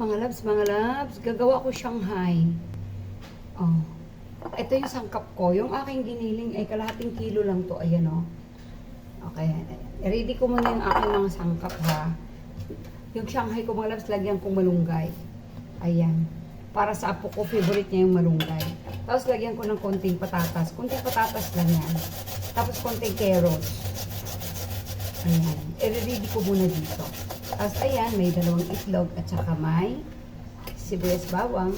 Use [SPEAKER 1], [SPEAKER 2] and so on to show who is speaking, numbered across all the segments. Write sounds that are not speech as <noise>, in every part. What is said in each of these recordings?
[SPEAKER 1] Mga loves, mga loves, gagawa ko Shanghai. Oh. Ito yung sangkap ko. Yung aking giniling ay kalahating kilo lang to. Ayan oh. Okay. Ready ko muna yung aking mga sangkap ha. Yung Shanghai ko mga loves, lagyan kong malunggay. Ayan. Para sa apo ko, favorite niya yung malunggay. Tapos lagyan ko ng konting patatas. Konting patatas lang yan. Tapos konting carrots. Ayan. I-ready ko muna dito. Tapos ayan, may dalawang itlog at saka may sibuyas bawang.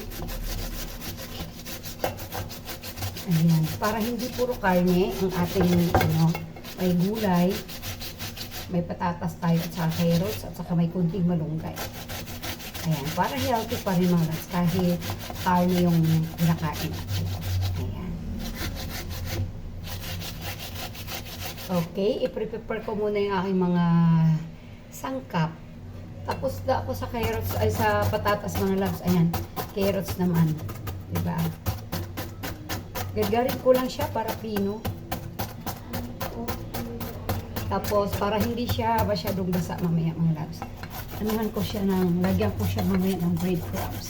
[SPEAKER 1] Ayan. Para hindi puro karne ang ating ano, may gulay, may patatas tayo at saka carrots at saka may kunting malunggay. Ayan. Para healthy pa rin mga loves kahit karne yung kinakain natin. Okay, i-prepare ko muna yung aking mga sangkap. Tapos da ako sa carrots, ay sa patatas mga loves. Ayan, carrots naman. Diba? Gagarin ko lang siya para pino. Tapos, para hindi siya masyadong basa mamaya mga loves. Anuhan ko siya ng, lagyan ko siya mamaya ng breadcrumbs.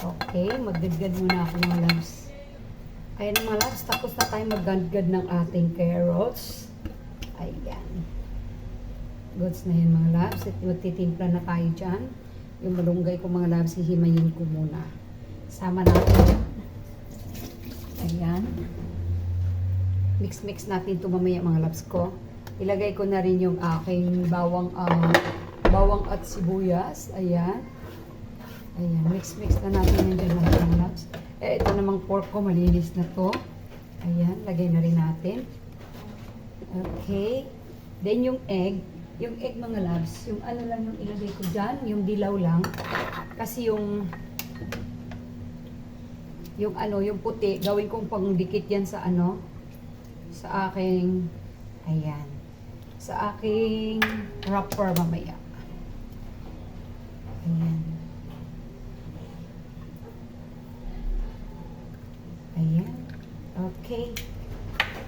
[SPEAKER 1] Okay, magdagdag muna ako mga loves. Ayan mga loves, tapos na tayo maggadgad ng ating carrots. Ayan. Goods na yun mga loves. At magtitimpla na tayo dyan. Yung malunggay ko mga loves, hihimayin ko muna. Sama natin. Ayan. Mix-mix natin ito mamaya mga loves ko. Ilagay ko na rin yung aking bawang, ah, bawang at sibuyas. Ayan. Ayan, mix-mix na natin yun dyan mga loves. Eh, ito namang pork ko, malinis na to. Ayan, lagay na rin natin. Okay. Then yung egg, yung egg mga loves, yung ano lang yung ilagay ko dyan, yung dilaw lang. Kasi yung yung ano, yung puti, gawin kong pangdikit yan sa ano, sa aking, ayan, sa aking wrapper mamaya. Ayan. Ayan. Okay.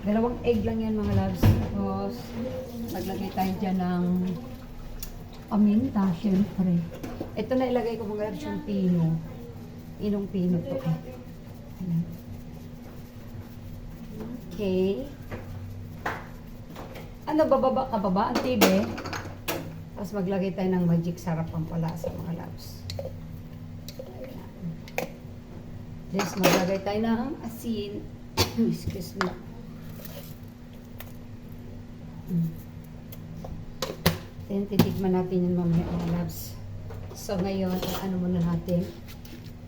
[SPEAKER 1] Dalawang egg lang yan mga loves. Tapos, maglagay tayo dyan ng paminta, syempre. Ito na ilagay ko mga loves yung pino. Inong pino to eh. Okay. Ano, bababa ka baba? Ang TV. Tapos maglagay tayo ng magic sarap ang pala sa mga loves. Ayan. Maglagay tayo ng asin. <coughs> Excuse me. Mm. Then, titikman natin yung mamaya mga loves. So, ngayon, ano muna natin?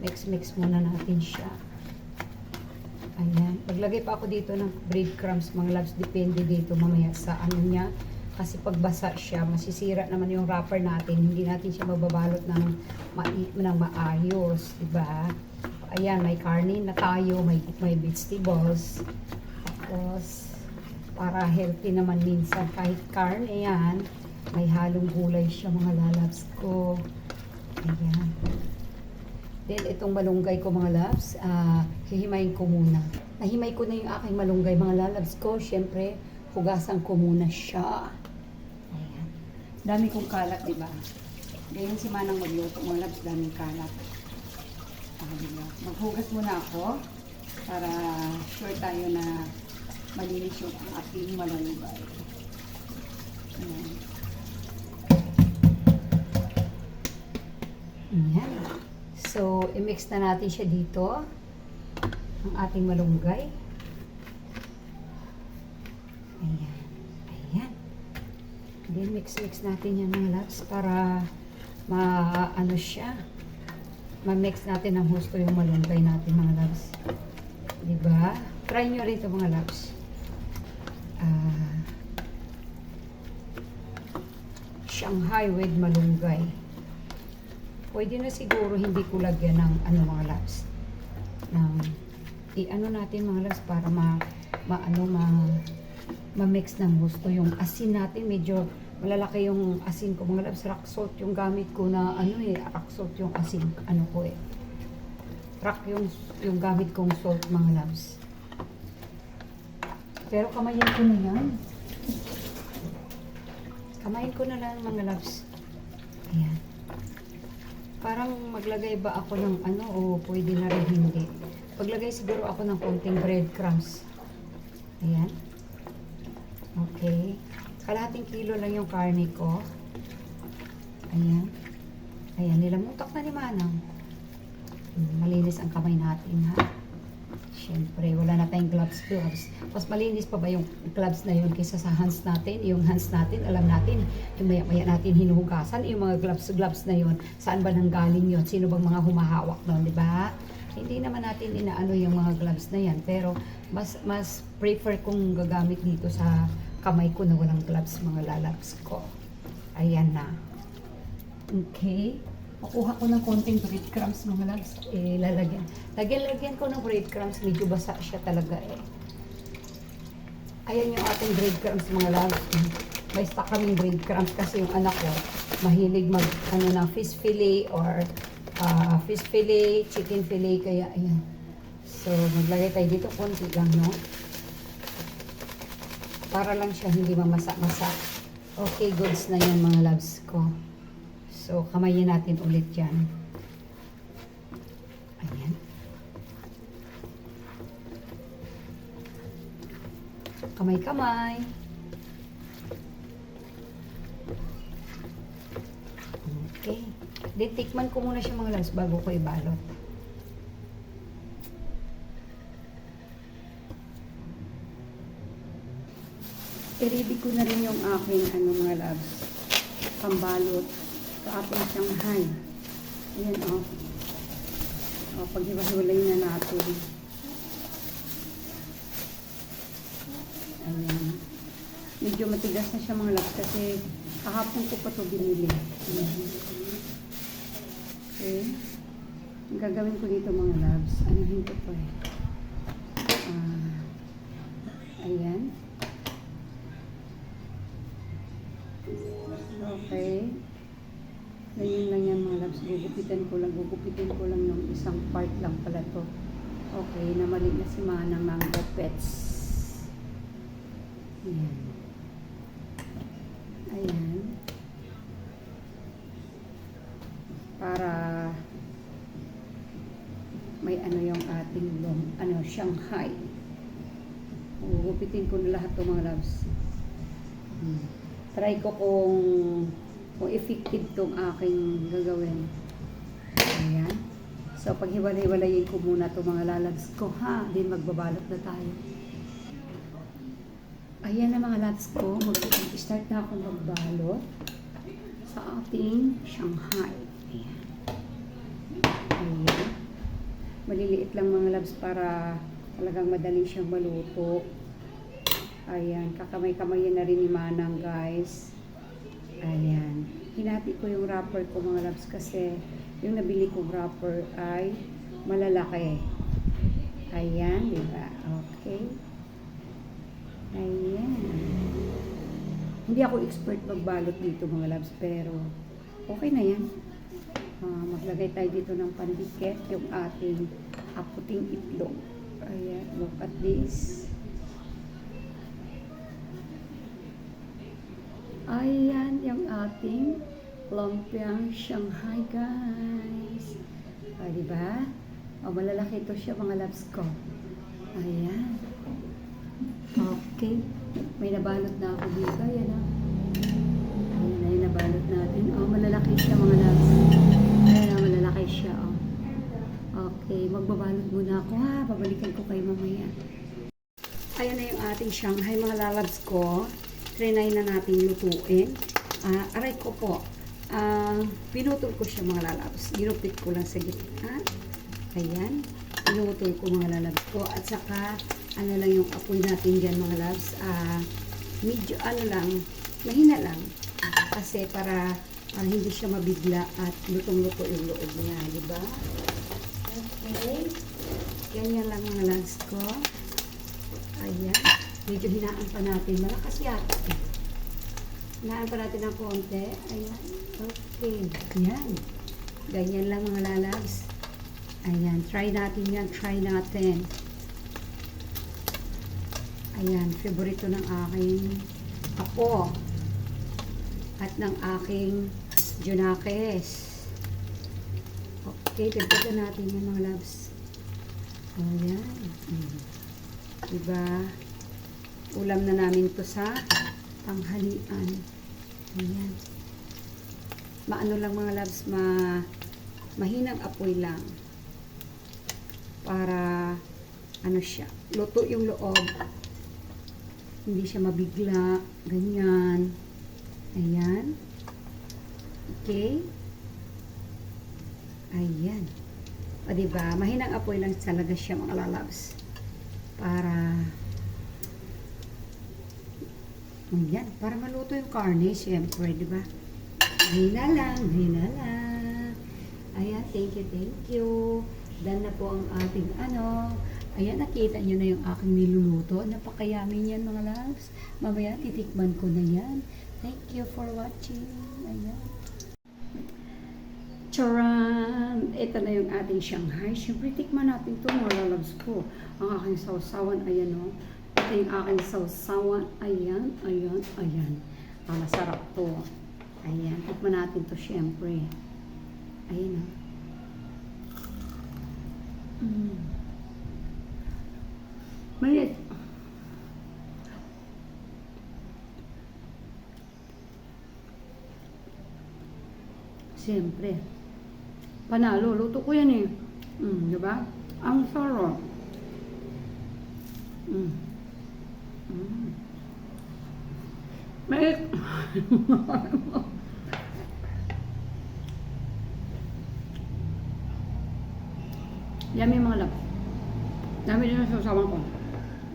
[SPEAKER 1] Mix-mix muna natin siya. Ayan. Paglagay pa ako dito ng breadcrumbs, mga loves, depende dito mamaya sa ano niya. Kasi pag basa siya, masisira naman yung wrapper natin. Hindi natin siya mababalot ng, ma ng maayos. Diba? Ayan, may karne na tayo, may, may vegetables. Tapos, para healthy naman minsan kahit karne yan, may halong gulay siya mga lalabs ko. Ayan. Then, itong malunggay ko mga labs, ah, hihimayin ko muna. Nahimay ko na yung aking malunggay mga lalabs ko. Siyempre, hugasan ko muna siya. Ayan. Dami kong kalat, di ba? Ganyan si Manang magluto mga labs, daming kalat. Ayan. Maghugas muna ako para sure tayo na malinis yung ating malunggay. Ayan. So, i-mix na natin siya dito. Ang ating malunggay. Ayan. Ayan. Then, mix-mix natin yan mga loves para ma-ano siya. Ma-mix natin ng husto yung malunggay natin mga loves. Diba? Try nyo rito mga loves. Ah... Shanghai with malunggay. Pwede na siguro hindi ko lagyan ng ano mga labs. Ng i-ano natin mga labs para ma maano ma ma-mix ng gusto yung asin natin medyo malalaki yung asin ko mga labs rock salt yung gamit ko na ano eh rock salt yung asin ano ko eh rock yung yung gamit kong salt mga labs pero kamayin ko na yan kamayin ko na lang mga labs ayan Parang maglagay ba ako ng ano o pwede na rin hindi. Paglagay siguro ako ng konting breadcrumbs. Ayan. Okay. Kalahating kilo lang yung karne ko. Ayan. Ayan, nilamutak na ni Manang. Hmm, Malinis ang kamay natin, ha? Siyempre, wala na tayong gloves, gloves. Mas malinis pa ba yung gloves na yun kaysa sa hands natin? Yung hands natin, alam natin, yung maya-maya natin hinuhugasan, yung mga gloves, gloves na yun, saan ba nanggaling yun? Sino bang mga humahawak nun, di ba? Hindi naman natin inaano yung mga gloves na yan, pero mas mas prefer kong gagamit dito sa kamay ko na walang gloves, mga lalabs ko. Ayan na. Okay. Makuha ko ng konting breadcrumbs mga loves. Eh, lalagyan. Lagyan-lagyan ko ng breadcrumbs. Medyo basa siya talaga eh. Ayan yung ating breadcrumbs mga loves. May stock kaming breadcrumbs kasi yung anak ko mahilig mag ano ng fish fillet or ah, fish fillet, chicken fillet. Kaya ayan. So, maglagay tayo dito konti lang, no? Para lang siya hindi mamasa-masa. Okay, goods na yan mga loves ko. So, kamayin natin ulit yan. Ayan. Kamay-kamay. Okay. Then, ko muna siya mga loves bago ko ibalot. I-ready ko na rin yung aking ano mga loves. Pambalot sa ating Shanghai. Ayan o. Oh. O, paghiwa-hiwalay na natin. Ayan. Medyo matigas na siya mga loves kasi kahapon ko pa ito binili. Ayan. Okay. Ang gagawin ko dito mga loves, anuhin ko to eh. Ah, ayan. Okay. Loves. Gugupitan ko lang. Gugupitin ko lang yung isang part lang pala to. Okay. Namalik na si Mana Mango Pets. Ayan. Ayan. Para may ano yung ating long, ano, Shanghai. Gugupitin ko na lahat to mga loves. Hmm try ko kung kung effective tong aking gagawin. Ayan. So, paghiwalay-walayin ko muna itong mga lalabs ko, ha? Then, magbabalot na tayo. Ayan na mga labs ko. Mag-start na ako magbalot sa ating Shanghai. Ayan. Ayan. Maliliit lang mga labs para talagang madali siyang maluto. Ayan, kakamay-kamayin na rin ni Manang, guys. Ayan. Hinati ko yung wrapper ko, mga loves, kasi yung nabili kong wrapper ay malalaki. Ayan, di ba? Okay. Ayan. Hindi ako expert magbalot dito, mga loves, pero okay na yan. Ah, maglagay tayo dito ng pandikit, yung ating aputing itlog. Ayan, look at this. Ayan yung ating lumpiang Shanghai, guys. O, di ba? O, malalaki ito siya, mga loves ko. Ayan. Okay. May nabalot na ako dito. Ayan, o. Ayan na yung nabalot natin. O, malalaki siya, mga loves. Ayan, o, malalaki siya, o. Okay, magbabalot muna ako, ha. Babalikan ko kayo mamaya. Ayan na yung ating Shanghai, mga lalabs ko trinay na natin lutuin. Ah, aray ko po. Ah, pinutol ko siya mga lalabs. Ginupit ko lang sa gitna. Ayan. Pinutol ko mga lalabs ko. At saka, ano lang yung apoy natin dyan mga labs. Ah, medyo ano lang, mahina lang. Kasi para ah, hindi siya mabigla at lutong-luto yung loob niya. Di ba? Okay. Ganyan lang mga labs ko. Ayan. Medyo hinaan pa natin. Malakas yata. Hinaan pa natin ng konti. Ayan. Okay. Ayan. Ganyan lang mga lalabs. Ayan. Try natin yan. Try natin. Ayan. Favorito ng aking apo. At ng aking Junakes. Okay, dagdagan natin yan mga loves. Ayan. Mm. Diba? Ulam na namin to sa tanghalian. Ayan. Maano lang mga loves, ma mahinang apoy lang. Para ano siya, luto yung loob. Hindi siya mabigla, ganyan. Ayan. Okay. Ayan. O, diba? Mahinang apoy lang talaga siya, mga lalabs. Para, ayan, para maluto yung karne, syempre, diba? Hina lang, hina lang. Ayan, thank you, thank you. Done na po ang ating ano. Ayan, nakita nyo na yung aking niluluto. Napakayamin yan, mga loves. Mamaya, titikman ko na yan. Thank you for watching. Ayan. Charan! Ito na yung ating Shanghai. Siyempre, tikman natin ito, mga lalabs ko. Ang aking sausawan, ayan o. Ito yung aking sausawan. Ayan, ayan, ayan. Ah, masarap to. Ayan, tikman natin to siyempre. Ayan o. Mm. Maliit. Siyempre. Panalo, luto ko yan eh. Mm, di ba? Ang sarap. Mm. Make marble. Yummy mga love. Dami din sa usawan ko.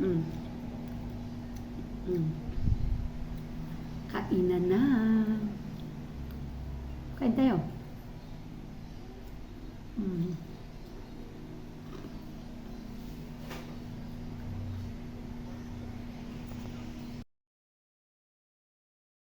[SPEAKER 1] Mm. Mm. Kainan na. Kain tayo. Mm.